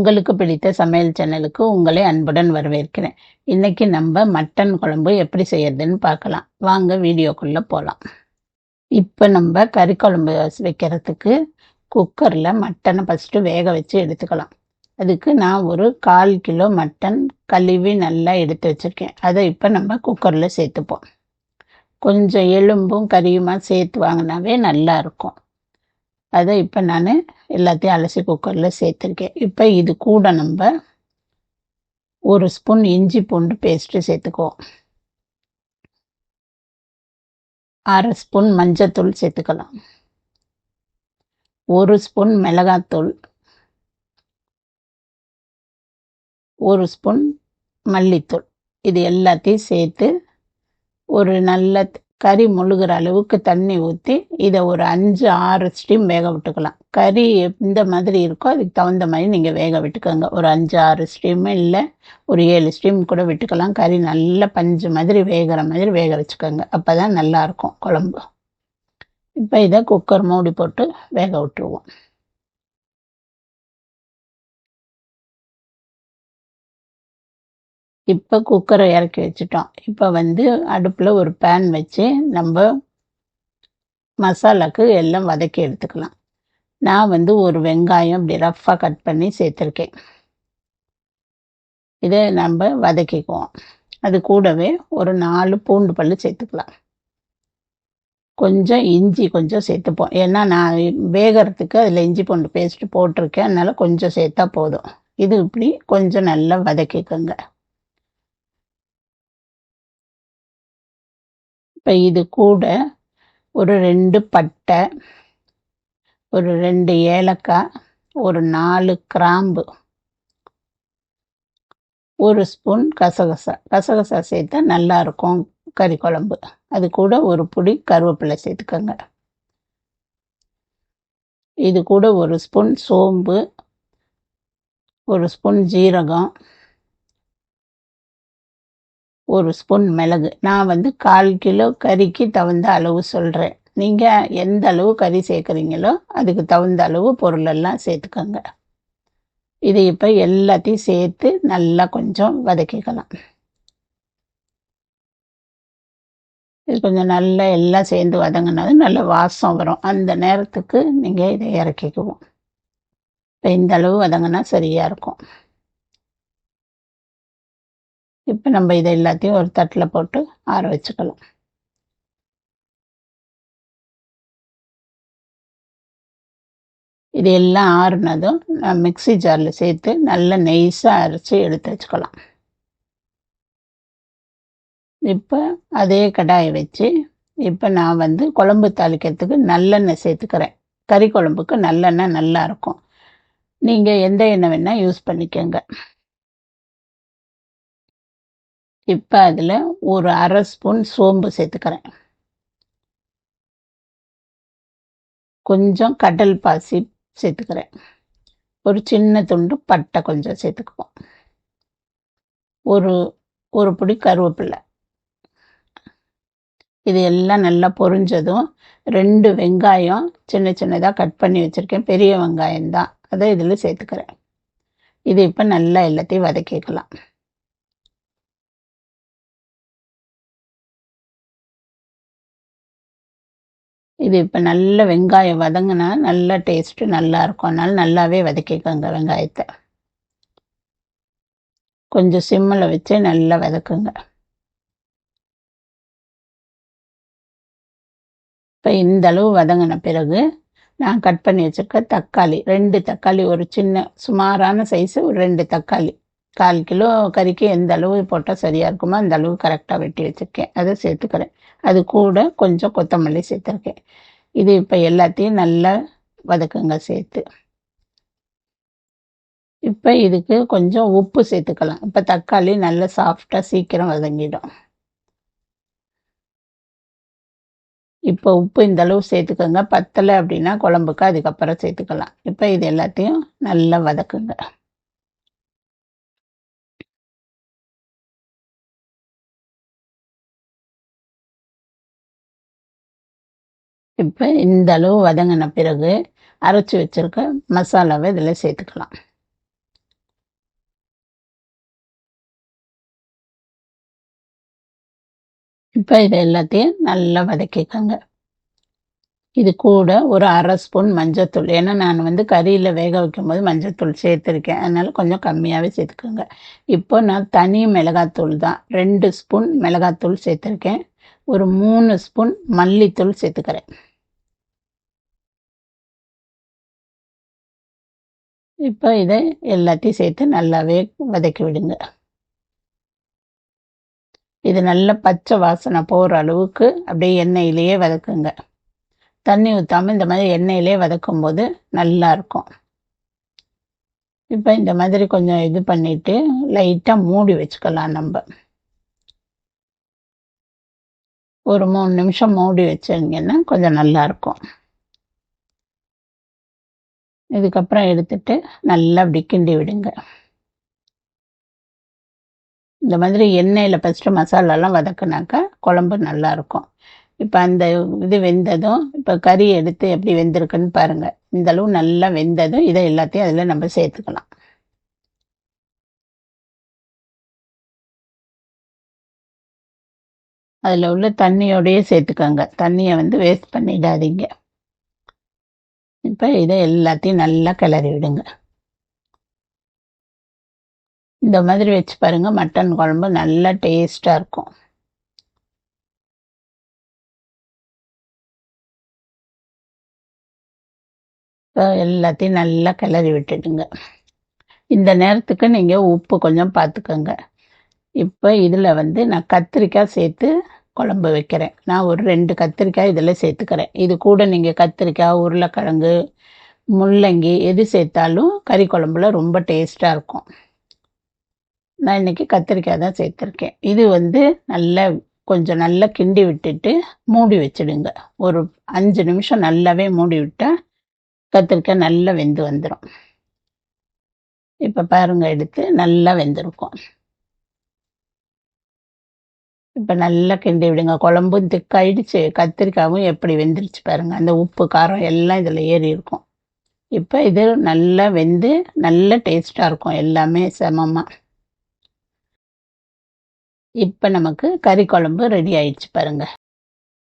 உங்களுக்கு பிடித்த சமையல் சேனலுக்கு உங்களை அன்புடன் வரவேற்கிறேன். இன்னைக்கு நம்ம மட்டன் குழம்பு எப்படி செய்யறதுன்னு பார்க்கலாம். வாங்க வீடியோக்குள்ளே போகலாம் இப்போ நம்ம கறி குழம்பு வைக்கிறதுக்கு குக்கரில் மட்டனை ஃபஸ்ட்டு வேக வச்சு எடுத்துக்கலாம். அதுக்கு நான் ஒரு கால் கிலோ மட்டன் கழுவி நல்லா எடுத்து வச்சுருக்கேன். அதை இப்போ நம்ம குக்கரில் சேர்த்துப்போம். கொஞ்சம் எலும்பும் கறியுமா சேர்த்து வாங்கினாவே நல்லா இருக்கும். அதை இப்போ நான் எல்லாத்தையும் அலசி குக்கரில் சேர்த்துருக்கேன். இப்போ இது கூட நம்ம ஒரு ஸ்பூன் இஞ்சி பூண்டு பேஸ்ட்டு சேர்த்துக்குவோம். அரை ஸ்பூன் மஞ்சத்தூள் சேர்த்துக்கலாம். ஒரு ஸ்பூன் மிளகாத்தூள். ஒரு ஸ்பூன் மல்லித்தூள். இது எல்லாத்தையும் சேர்த்து ஒரு நல்ல கறி முழுகிற அளவுக்கு தண்ணி ஊற்றி இதை ஒரு அஞ்சு ஆறு ஸ்டீம் வேக விட்டுக்கலாம். கறி எந்த மாதிரி இருக்கோ அதுக்கு தகுந்த மாதிரி நீங்கள் வேக விட்டுக்கோங்க. ஒரு அஞ்சு ஆறு ஸ்டீம் இல்லை ஒரு ஏழு ஸ்டீம் கூட விட்டுக்கலாம். கறி நல்லா பஞ்சு மாதிரி வேகிற மாதிரி வேக வச்சுக்கோங்க. அப்போ தான் நல்லாயிருக்கும் குழம்பு. இப்போ இதை குக்கர் மூடி போட்டு வேக விட்டுருவோம். இப்போ குக்கரை இறக்கி வச்சுட்டோம். இப்போ வந்து அடுப்பில் ஒரு பேன் வச்சு நம்ம மசாலாக்கு எல்லாம் வதக்கி எடுத்துக்கலாம். நான் வந்து ஒரு வெங்காயம் இப்படி ரஃப்பாக கட் பண்ணி சேர்த்துருக்கேன். இதை நம்ம வதக்கிக்குவோம். அது கூடவே ஒரு நாலு பூண்டு பல் சேர்த்துக்கலாம். கொஞ்சம் இஞ்சி கொஞ்சம் சேர்த்துப்போம். ஏன்னா நான் வேகிறதுக்கு அதில் இஞ்சி பூண்டு பேஸ்ட்டு போட்டிருக்கேன். அதனால் கொஞ்சம் சேர்த்தா போதும். இது இப்படி கொஞ்சம் நல்லா வதக்கிக்கோங்க. இப்போ இது கூட ஒரு ரெண்டு பட்டை ஒரு ரெண்டு ஏலக்காய் ஒரு நாலு கிராம்பு ஒரு ஸ்பூன் கசகசா. கசகசா சேர்த்தா நல்லாயிருக்கும் கறி குழம்பு. அது கூட ஒரு புடி கருவேப்பிலை சேர்த்துக்கோங்க. இது கூட ஒரு ஸ்பூன் சோம்பு ஒரு ஸ்பூன் ஜீரகம் ஒரு ஸ்பூன் மிளகு. நான் வந்து கால் கிலோ கறிக்கு தகுந்த அளவு சொல்கிறேன் நீங்கள் எந்த அளவு கறி சேர்க்குறீங்களோ அதுக்கு தகுந்த அளவு பொருளெல்லாம் சேர்த்துக்கோங்க. இது இப்போ எல்லாத்தையும் சேர்த்து நல்லா கொஞ்சம் வதக்கிக்கலாம். இது கொஞ்சம் நல்லா எல்லாம் சேர்ந்து வதங்கினது நல்ல வாசம் வரும். அந்த நேரத்துக்கு நீங்கள் இதை இறக்கிக்குவோம். இப்போ இந்த அளவு வதங்கினா சரியாக இருக்கும். இப்போ நம்ம இதை எல்லாத்தையும் ஒரு தட்டில் போட்டு ஆற வச்சுக்கலாம் இது எல்லாம் ஆறுனதும் நான் மிக்சி ஜாரில் சேர்த்து நல்ல நெய்ஸாக அரைச்சி எடுத்து வச்சுக்கலாம். இப்போ அதே கடாயை வச்சு இப்போ நான் வந்து குழம்பு தாளிக்கிறதுக்கு நல்லெண்ணெய் சேர்த்துக்கிறேன். கறி குழம்புக்கு நல்லெண்ணெய் நல்லாயிருக்கும் நீங்கள் எந்த எண்ணெய் வேணால் யூஸ் பண்ணிக்கோங்க. இப்போ அதில் ஒரு அரை ஸ்பூன் சோம்பு சேர்த்துக்கிறேன். கொஞ்சம் கடல் பாசி சேர்த்துக்கிறேன். ஒரு சின்ன துண்டு பட்டை கொஞ்சம் சேர்த்துக்குவோம். ஒரு ஒரு பிடி கருவேப்பில்லை. இது எல்லாம் நல்லா பொரிஞ்சதும் ரெண்டு வெங்காயம் சின்ன சின்னதாக கட் பண்ணி வச்சுருக்கேன். பெரிய வெங்காயம் தான் அதை இதில் சேர்த்துக்கிறேன். இது இப்போ நல்லா எல்லாத்தையும் வதக்கிக்கலாம். இது இப்போ நல்ல வெங்காயம் வதங்கினா நல்ல டேஸ்ட்டு நல்லா இருக்கும். நல்லாவே வதக்கிக்கோங்க வெங்காயத்தை. கொஞ்சம் சிம்மில் வச்சு நல்லா வதக்குங்க. இப்போ இந்த அளவு வதங்கின பிறகு நான் கட் பண்ணி வச்சுருக்க தக்காளி ரெண்டு தக்காளி ஒரு சின்ன சுமாரான சைஸு ஒரு ரெண்டு தக்காளி. கால் கிலோ கறிக்கு எந்த அளவு போட்டால் சரியாக இருக்குமோ அந்த அளவு கரெக்டாக வெட்டி வச்சுருக்கேன். அதை சேர்த்துக்கிறேன். அது கூட கொஞ்சம் கொத்தமல்லி சேர்த்துருக்கேன். இது இப்போ எல்லாத்தையும் நல்லா வதக்குங்க சேர்த்து. இப்போ இதுக்கு கொஞ்சம் உப்பு சேர்த்துக்கலாம். இப்போ தக்காளி நல்லா சாஃப்டாக சீக்கிரம் வதங்கிடும். இப்போ உப்பு இந்த அளவு சேர்த்துக்கோங்க. பத்தலை அப்படின்னா குழம்புக்கு அதுக்கப்புறம் சேர்த்துக்கலாம். இப்போ இது எல்லாத்தையும் நல்லா வதக்குங்க. இப்போ இந்த அளவு வதங்கின பிறகு அரைச்சி வச்சிருக்க மசாலாவை இதில் சேர்த்துக்கலாம். இப்போ இதை எல்லாத்தையும் நல்லா வதக்கிக்கோங்க. இது கூட ஒரு அரை ஸ்பூன் மஞ்சத்தூள். ஏன்னா நான் வந்து கறியில் வேக வைக்கும்போது மஞ்சத்தூள் சேர்த்துருக்கேன். அதனால் கொஞ்சம் கம்மியாகவே சேர்த்துக்கோங்க. இப்போ நான் தனி மிளகாத்தூள் தான் ரெண்டு ஸ்பூன் மிளகாத்தூள் சேர்த்துருக்கேன். ஒரு மூணு ஸ்பூன் மல்லித்தூள் சேர்த்துக்கிறேன். இப்போ இதை எல்லாத்தையும் சேர்த்து நல்லாவே வதக்கி விடுங்க. இது நல்ல பச்சை வாசனை போகிற அளவுக்கு அப்படியே எண்ணெயிலேயே வதக்குங்க. தண்ணி ஊற்றாமல் இந்த மாதிரி எண்ணெயிலே வதக்கும் போது நல்லா இருக்கும். இப்போ இந்த மாதிரி கொஞ்சம் இது பண்ணிவிட்டு லைட்டாக மூடி வச்சுக்கலாம் நம்ம. ஒரு மூணு நிமிஷம் மூடி வச்சிருங்கன்னா கொஞ்சம் நல்லாயிருக்கும் இதுக்கப்புறம் எடுத்துட்டு நல்லா அப்படி கிண்டி விடுங்க. இந்த மாதிரி எண்ணெயில் ஃபஸ்ட்டு மசாலாலாம் வதக்குனாக்கா குழம்பு நல்லா இருக்கும் இப்போ அந்த இது வெந்ததும் இப்போ கறி எடுத்து எப்படி வெந்திருக்குன்னு பாருங்கள் இந்த அளவு நல்லா வெந்ததும் இதை எல்லாத்தையும் அதில் நம்ம சேர்த்துக்கலாம். அதில் உள்ள தண்ணியோடையே சேர்த்துக்கோங்க. தண்ணியை வந்து வேஸ்ட் பண்ணிடாதீங்க. இப்போ இதை எல்லாத்தையும் நல்லா கிளறி விடுங்க. இந்த மாதிரி வச்சு பாருங்கள் மட்டன் குழம்பு நல்லா டேஸ்ட்டாக இருக்கும். இப்போ எல்லாத்தையும் நல்லா கிளறி விட்டுடுங்க. இந்த நேரத்துக்கு நீங்கள் உப்பு கொஞ்சம் பார்த்துக்கோங்க இப்போ இதில் வந்து நான் கத்திரிக்காய் சேர்த்து குழம்பு வைக்கிறேன். நான் ஒரு ரெண்டு கத்திரிக்காய் இதில் சேர்த்துக்கிறேன். இது கூட நீங்கள் கத்திரிக்காய் உருளைக்கிழங்கு முள்ளங்கி எது சேர்த்தாலும் கறி குழம்புல ரொம்ப டேஸ்ட்டாக இருக்கும். நான் இன்றைக்கி கத்திரிக்காய் தான் சேர்த்துருக்கேன். இது வந்து நல்லா கொஞ்சம் நல்லா கிண்டி விட்டுட்டு மூடி வச்சிடுங்க. ஒரு அஞ்சு நிமிஷம் நல்லாவே மூடி விட்டால் கத்திரிக்காய் நல்லா வெந்து வந்துடும் இப்போ பாருங்க எடுத்து நல்லா வெந்திருக்கும். இப்போ நல்லா கிண்டி விடுங்க. குழம்பும் திக்காயிடுச்சு. கத்திரிக்காயும் எப்படி வெந்துருச்சு பாருங்க. அந்த உப்பு காரம் எல்லாம் இதில் ஏறி இருக்கும். இப்போ இது நல்லா வெந்து நல்ல டேஸ்ட்டாக இருக்கும். எல்லாமே சமமாக இப்போ நமக்கு கறி குழம்பு ரெடி ஆயிடுச்சு பாருங்க.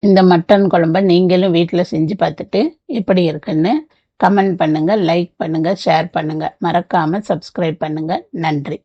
இந்த மட்டன் குழம்ப நீங்களும் வீட்டில் செஞ்சு பார்த்துட்டு எப்படி இருக்குன்னு கமெண்ட் பண்ணுங்கள் லைக் பண்ணுங்கள் ஷேர் பண்ணுங்கள் மறக்காமல் சப்ஸ்கிரைப் பண்ணுங்கள் நன்றி.